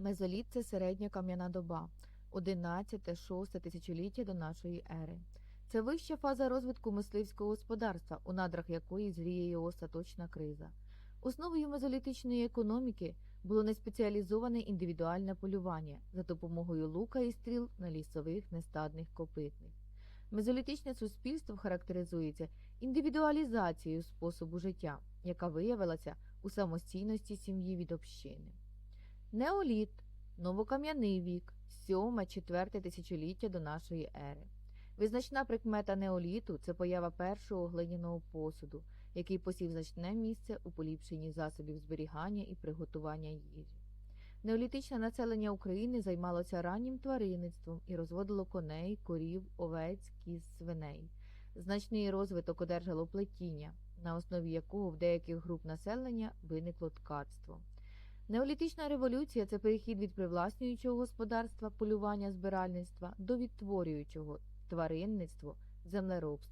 Мезоліт це середня кам'яна доба, 11-6 тисячоліття до нашої ери. Це вища фаза розвитку мисливського господарства, у надрах якої зріє його остаточна криза. Основою мезолітичної економіки було неспеціалізоване індивідуальне полювання за допомогою лука і стріл на лісових нестадних копитних. Мезолітичне суспільство характеризується індивідуалізацією способу життя, яка виявилася у самостійності сім'ї від общини. Неоліт новокам'яний вік, 7-4 тисячоліття до нашої ери. Визначна прикмета неоліту це поява першого глиняного посуду, який посів значне місце у поліпшенні засобів зберігання і приготування їжі. Неолітичне населення України займалося раннім тваринництвом і розводило коней, корів, овець, кіз, свиней. Значний розвиток одержало плетіння, на основі якого в деяких груп населення виникло ткацтво. Неолітична революція це перехід від привласнюючого господарства, полювання збиральництва до відтворюючого тваринництво, землеробство.